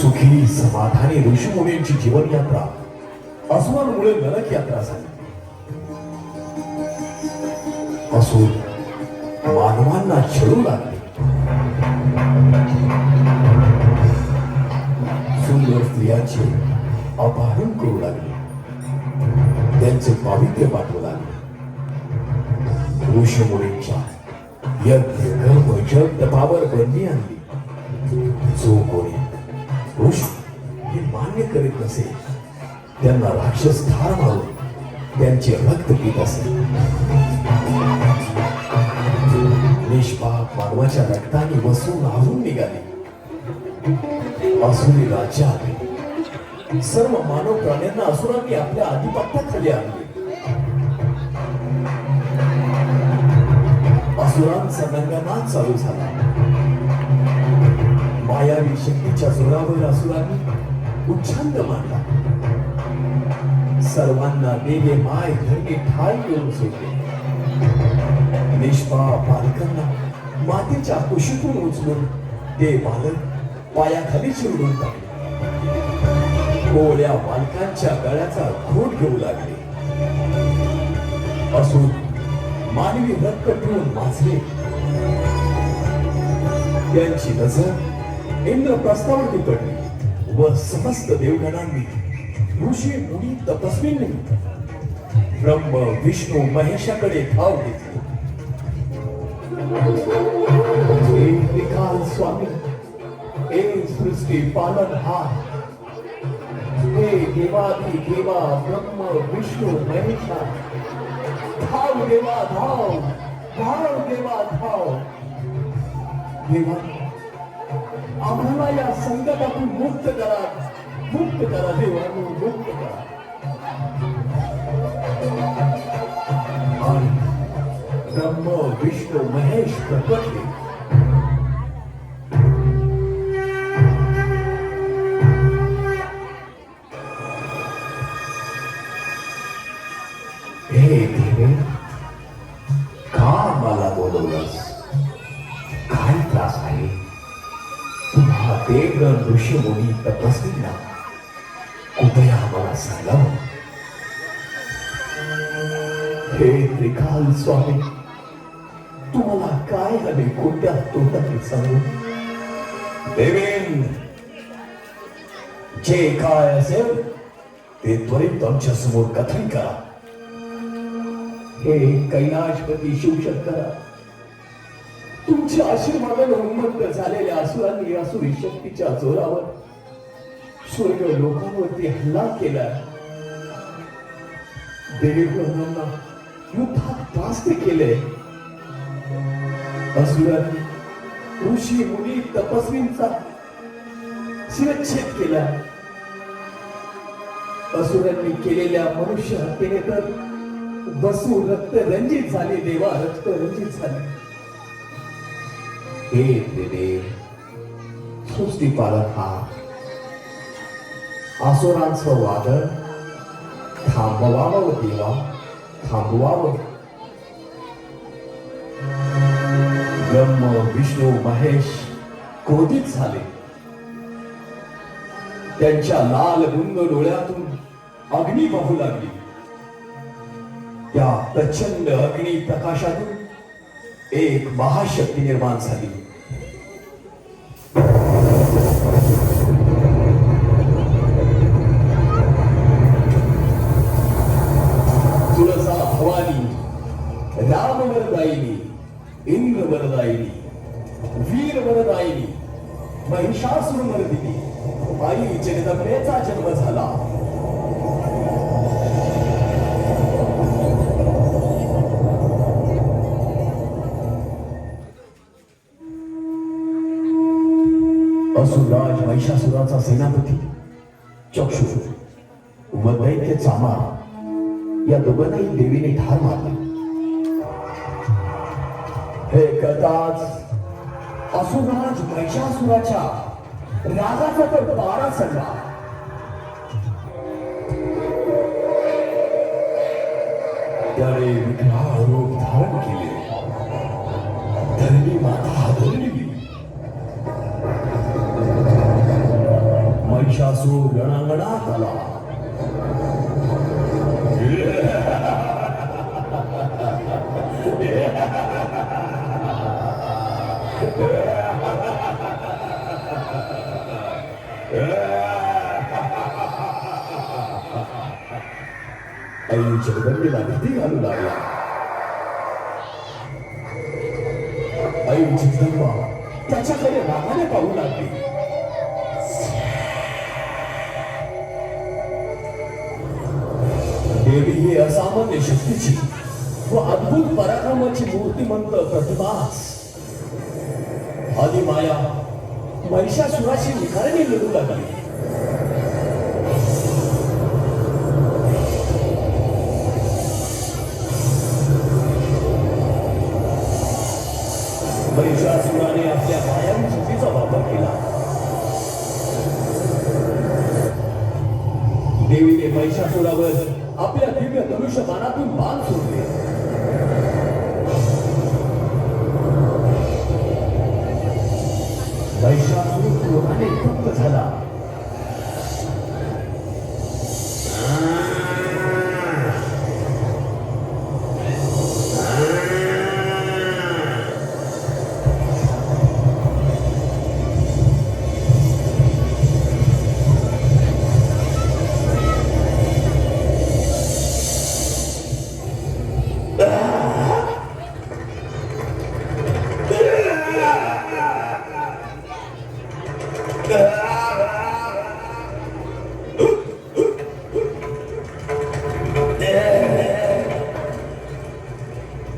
सुखी समाधानी ऋषीमुनींची जीवन यात्रा असुरांमुळे नरक यात्रा झाली. असून मानवांना छळू लागले. सुंदर स्त्रियांचे अपहरण करू लागले. त्यांचे पावित्र्य पाठवू लागले. ऋषीमुनींच्या यज्ञ जग तपावर बंदी आणली. जो कोणी ऋषी हे मान्य करीत नसे. त्यांना राक्षस ठार मारून त्यांचे रक्त पित असे. निष्पाप मानवाच्या रक्ताने वसून आवरून निघाले. असुरी राज्या आले. सर्व मानव प्राण्यांना असुरांनी आपल्या आधिपत्याखाली आणले. असुरांचा रंगनाच चालू झाला. मायावी शक्तीच्या जोरावर असुरांनी उच्छंद मांडला सर्वांना देवे माय धरणे ठाई करून सोडले निष्पाप बालकांना मातीच्या कुशीतून उचलून ते बालक पायाखाली चिरडून टाकले कोळ्या बालकांच्या गळ्याचा घोट घेऊ लागले असून मानवी रक्त ठेवून वाचले त्यांची नजर इंद्रप्रस्थावरती पडली व समस्त देवगणांनी ऋषी मुनी तपस्वींनी ब्रह्म विष्णू महेशाकडे धाव घेतली. स्वामी हे सृष्टी पालनहार हे देवादी देवा ब्रह्म विष्णू महेशा धाव देवा धाव धाव देवा धाव. देवा आम्हाला या संकटातून मुक्त करा. मुक्त करा देवानु मुक्त करा. आणि ब्रह्म विष्णू महेश प्रकटले हे देवे का मला बोलवलंस? काय त्रास आहे? तुम्हा देवगण ऋषी मुनी तपस्वींना कृपया आम्हाला सांगावं हे त्रिकाल स्वामी तुम्हाला काय हवे कोणत्या तोटाने सांगू. देवेन जे काय असेल ते त्वरित आमच्यासमोर कथन करा. हे कैलाशपती शिवशंकरा तुमच्या आशीर्वादाने उन्मत्त झालेल्या असुरांनी असुरी शक्तीच्या जोरावर स्वर्ग लोकांवरती हल्ला केला. देवगणांना युद्धात त्रास्त केले. असुरांनी ऋषी मुनी तपस्वींचा शिरच्छेद केला. असुरांनी केलेल्या मनुष्य हत्येने तर वसू रक्त रंजित झाले देवा रक्त रंजित झाले. हे. देव सृष्टी हा आसुरांचं वादळ थांबवावं देवा थांबवावं. ब्रह्म विष्णू महेश क्रोधित झाले. त्यांच्या लाल गुंग डोळ्यातून अग्नी वाहू लागली. त्या प्रचंड अग्नी प्रकाशातून एक महाशक्ती निर्माण झाली तुळजा भवानी राम वरदायिनी इंद्र वरदायिनी वीर वरदायिनी महिषासुर मर्दिनी आई जगदंबेचा जन्म झाला सुराचा सेनापती चक्षु व दैत्य चामार या दोघांनाही देवीने ठार मारले. हे कदाच असुराज महिषासुराच्या रागाचा तर पारा चढला त्याने विकराळ रूप धारण केले. धरणी माता हादरली महिषासूर रणांगणात आला आई जगदंबेला भीती घालू लागला आई जगदंबा त्याच्याकडे रागाने पाहू लागली देवी असामान्य शक्तीची व अद्भुत पराक्रमाची मूर्तिमंत प्रतिभास. आदि माया महिषासुराशी विकारणी लढू लागली. महिषासुराने आपल्या कायम शक्तीचा वापर केला. दिव्य धनुष्य बाण सोडले महिषासुर क्रोधाने तप्त झाला.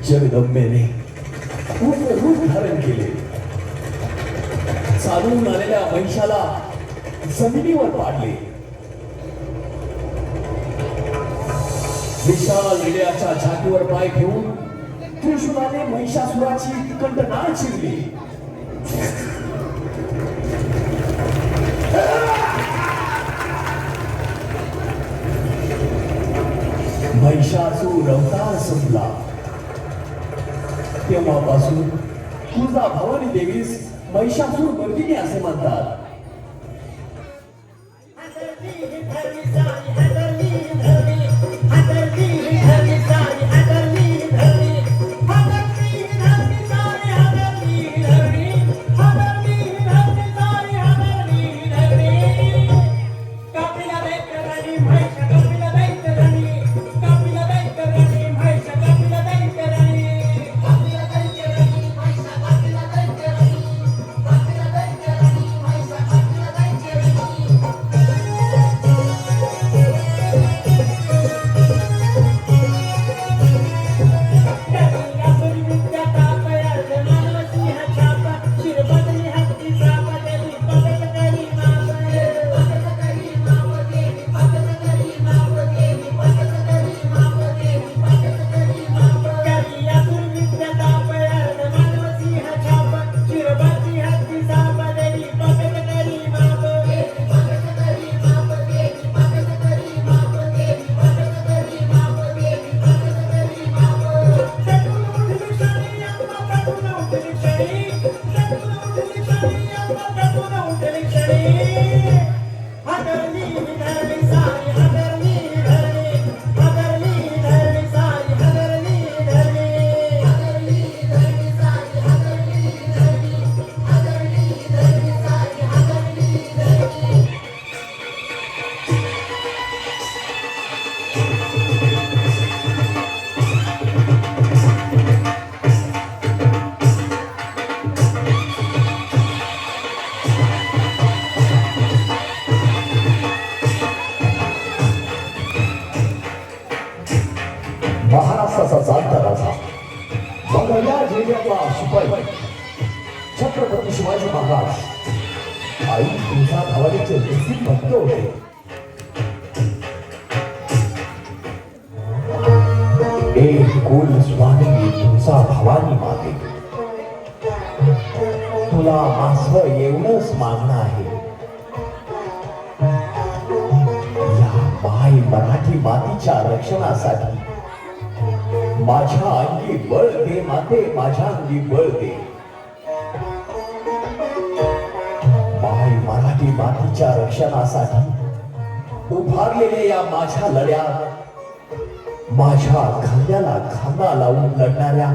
जगदंबेने खूप रूप धारण केले. चालून आलेल्या महिषाला जमिनीवर पाडले. विशाल निळ्याच्या छातीवर पाय घेऊन त्रिशूलाने महिषासुराची कंटनाळ चिरली महिषासूर अवतार संपला. तेव्हापासून तुळजा भवानी देवीस महिषासूर मर्दिनी असे म्हणतात. तुझ्या भावाचे देखील भक्त कुल स्वामी तुला एवढंच मागणं आहे. या माय मराठी मातीच्या रक्षणासाठी माझ्या अंगी बळ दे माते माझ्या अंगी बळ दे. मराठी मातीच्या रक्षणासाठी उभारलेल्या या माझ्या लढ्यात माझ्या खांद्याला खांदा लावून लढणाऱ्या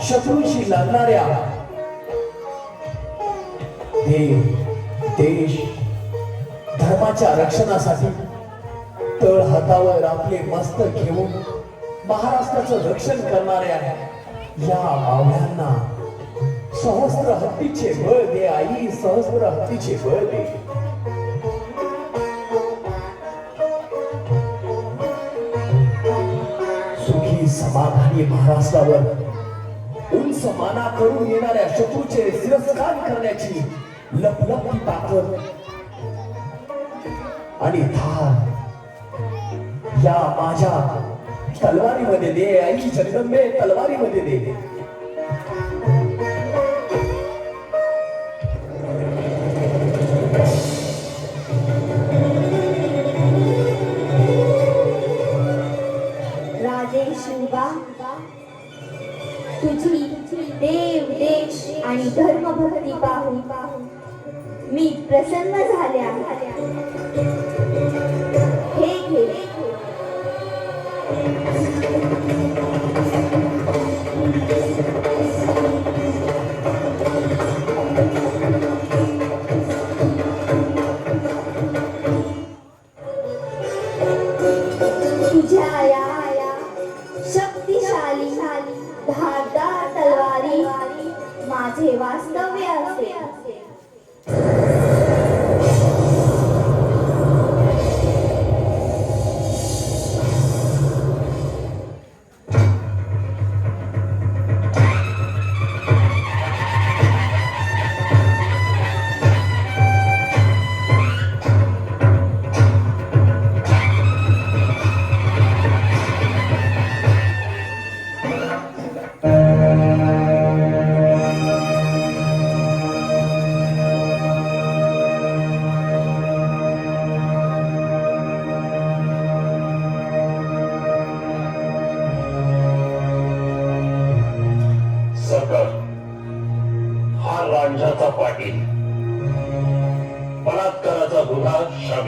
शत्रूंशी लढणाऱ्या देव देश धर्माच्या रक्षणासाठी तळ हातावर आपले मस्तक घेऊन महाराष्ट्राचं रक्षण करणाऱ्या या मावळ्यांना सहस्र हत्तीचे बळ दे आई सहस्त्र हत्तीचे बळ दे सुखी समाधानी महाराष्ट्रावर उंच माना करून येणाऱ्या शत्रूचे शिरस्कार करण्याची लपलपी ताकद आणि धार या माझ्या तलवारीमध्ये दे आई जगदंबे तलवारीमध्ये दे. तुझी देव देश आणि धर्मभक्ती पाहून मी प्रसन्न झाल्या माझे वास्तव्य असेल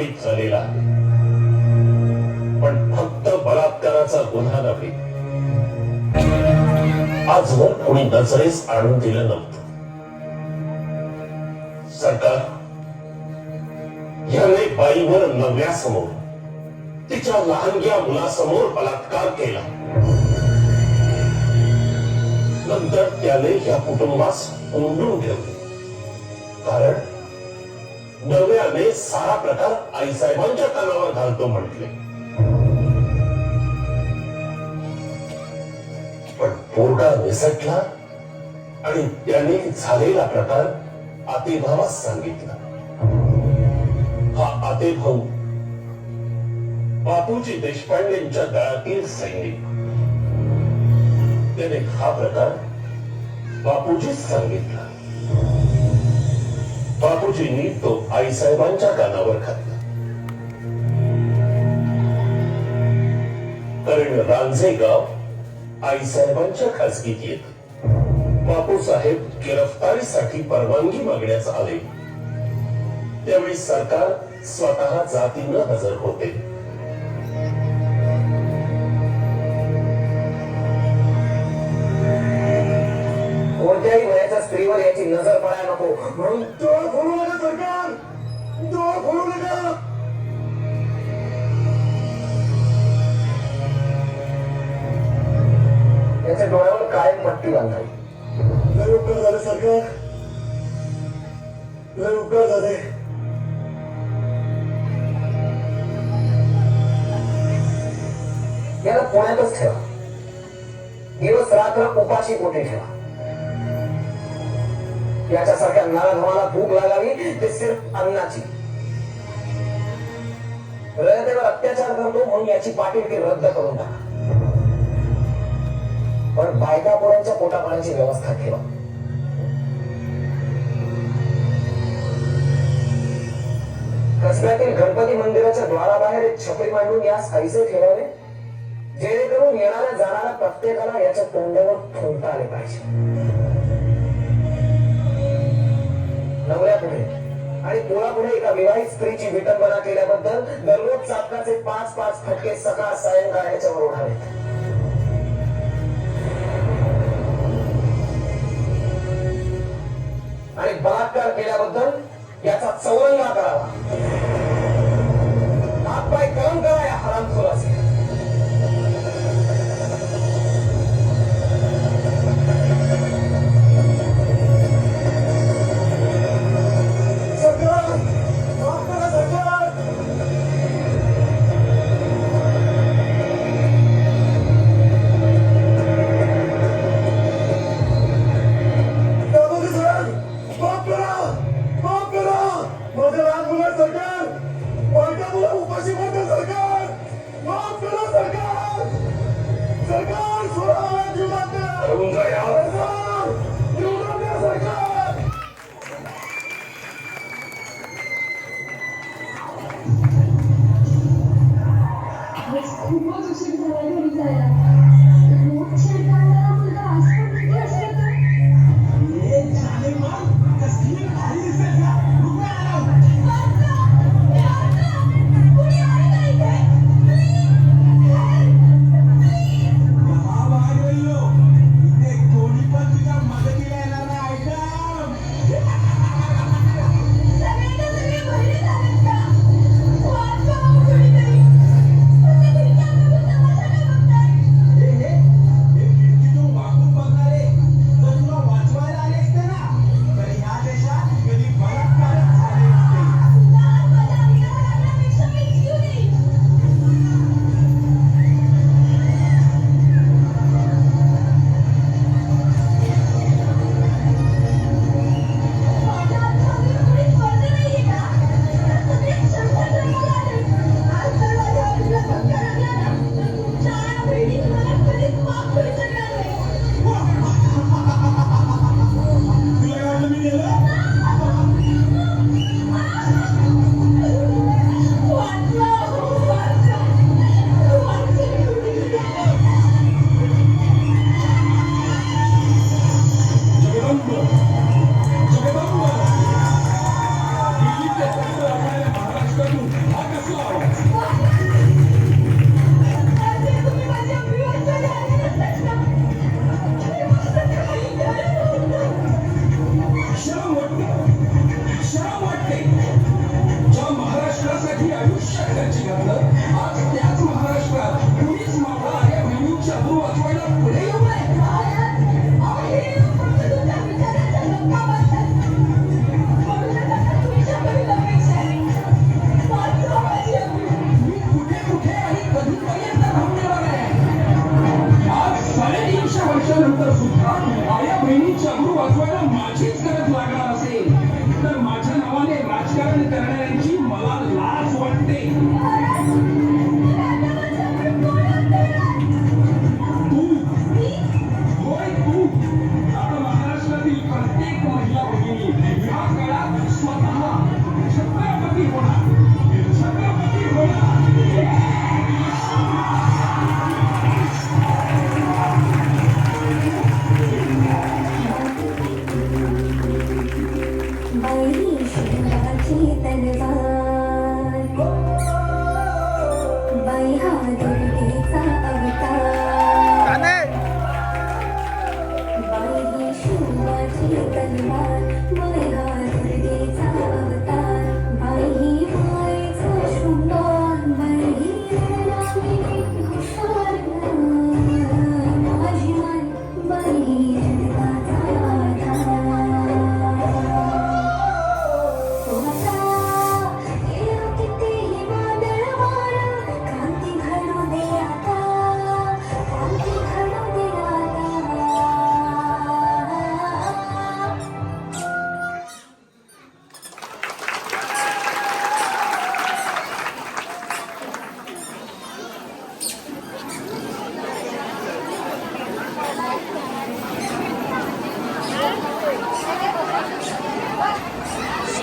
साबित झालेला. आहे पण फक्त बलात्काराचा गुन्हा नव्हे आजवर कोणी नजरेस आणून दिलं नव्हतं. सरकार याने बाईवर नव्यासमोर तिच्या लहानग्या मुलासमोर बलात्कार केला. नंतर त्याने या कुटुंबास कोंडून ठेवले. कारण नव्याने सारा प्रकार आईसाहेबांच्या कानावर घालतो म्हटले. पण पोरगा निसटला आणि त्याने झालेला प्रकार आतेभावास सांगितला. हा आतेभाऊ बापूजी देशपांडेंच्या दळातील सैनिक. त्याने हा प्रकार बापूजीच सांगितला. बापूजींनी तो आईसाहेबांच्या कानावर घातला. कारण रांझे गाव आईसाहेबांच्या खासगीत येत. बापूसाहेब गिरफ्तारीसाठी परवानगी मागण्यास आले त्यावेळी सरकार स्वतः जातीनं हजर होते. पट्टी बांधावी लय उपकार झाले सरकार. लय उपकार झाले. याला पुण्यातच ठेवा. दिवस रात्र उपाशी पोटी ठेवा. याच्यासारख्या नराधमाला भूक लागावी ते सिर्फ अन्नाची. रयतेवर अत्याचार करतो म्हणून याची पाठीवकी रद्द करून टाका. पण बायका पोरांच्या पोटापाण्याची व्यवस्था ठेवा. कसब्यातील गणपती मंदिराच्या द्वाराबाहेर एक छपरी मांडून यास ऐसे ठेवावे? जेणेकरून येणाऱ्या जाणाऱ्या प्रत्येकाला याच्या तोंडावर ठोलता आले पाहिजे. नवऱ्यापुढे आणि पोळापुढे एका विवाहित स्त्रीची विटंबना केल्याबद्दल दररोज चापकाचे पाच पाच फटके सकाळ सायंकाळ याच्यावर उठावेत आणि बलात्कार केल्याबद्दल याचा चौरंगा करावा. हातपाय कलम करा या हराम